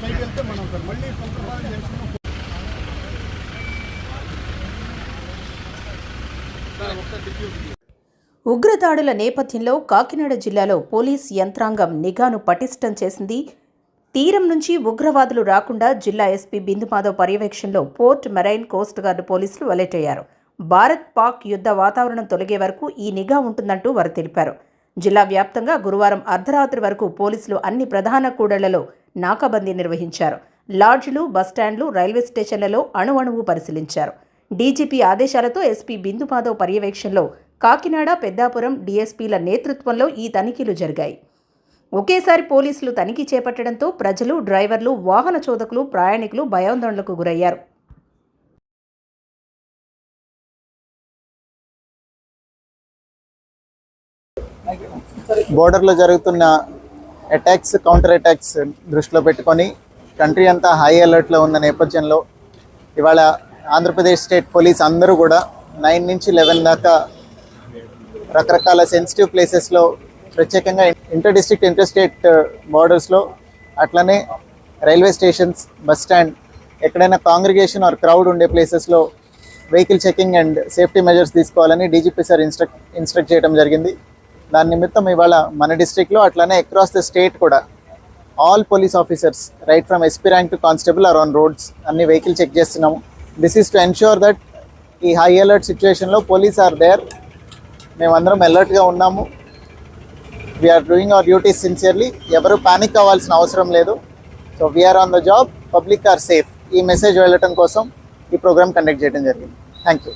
పైకి వెళ్తే మనం మళ్ళీ చేసుకున్నాం ఉగ్రదాడుల నేపథ్యంలో కాకినాడ జిల్లాలో పోలీస్ యంత్రాంగం నిఘాను పటిష్టం చేసింది. తీరం నుంచి ఉగ్రవాదులు రాకుండా జిల్లా ఎస్పీ బిందుమాధవ్ పర్యవేక్షణలో పోర్ట్ మెరైన్ కోస్ట్ గార్డు పోలీసులు అలర్ట్ అయ్యారు. భారత్ పాక్ యుద్ధ వాతావరణం తొలగే వరకు ఈ నిఘా ఉంటుందంటూ వారు తెలిపారు. జిల్లా వ్యాప్తంగా గురువారం అర్ధరాత్రి వరకు పోలీసులు అన్ని ప్రధాన కూడళ్ళలో నాకాబందీ నిర్వహించారు. లాడ్జ్లు బస్టాండ్లు రైల్వే స్టేషన్లలో అణువణువు పరిశీలించారు. డీజీపీ ఆదేశాలతో ఎస్పీ బిందుమాధవ్ పర్యవేక్షణలో కాకినాడ పెద్దాపురం డీఎస్పీల నేతృత్వంలో ఈ తనిఖీలు జరిగాయి. ఒకేసారి పోలీసులు తనిఖీ చేపట్టడంతో ప్రజలు డ్రైవర్లు వాహన చోదకులు ప్రయాణికులు భయాందోళనకు గురయ్యారు. బోర్డర్లో జరుగుతున్న అటాక్స్ కౌంటర్ అటాక్స్ దృష్టిలో పెట్టుకొని కంట్రీ అంతా హై అలర్ట్లో ఉన్న నేపథ్యంలో ఇవాళ ఆంధ్రప్రదేశ్ స్టేట్ పోలీస్ అందరూ కూడా నైన్ నుంచి లెవెన్ దాకా రకరకాల సెన్సిటివ్ ప్లేసెస్లో ప్రత్యేకంగా ఇంటర్ డిస్ట్రిక్ట్ ఇంటర్ స్టేట్ బార్డర్స్లో అట్లనే రైల్వే స్టేషన్స్ బస్ స్టాండ్ ఎక్కడైనా కాంగ్రిగేషన్ ఆర్ క్రౌడ్ ఉండే ప్లేసెస్లో vehicle checking and safety measures తీసుకోవాలని డీజీపీ సార్ ఇన్స్ట్రక్ట్ ఇన్స్ట్రక్ట్ చేయడం జరిగింది. దాని నిమిత్తం ఇవాళ మన డిస్ట్రిక్ట్లో అట్లానే అక్రాస్ ద స్టేట్ కూడా all police officers right from SP rank to constable are on roads అన్ని వెహికల్ చెక్ చేస్తున్నాము. This is to ensure that ఈ హై అలర్ట్ సిచ్యువేషన్లో పోలీస్ ఆర్ దేర్ మేమందరం అలర్ట్గా ఉన్నాము. We're doing our duty sincerely ఎవరు panic అవ్వాల్సిన అవసరం లేదు. So we're on the job public are safe ఈ మెసేజ్ వెళ్ళటం కోసం ఈ ప్రోగ్రామ్ కండక్ట్ చేయడం జరిగింది. Thank you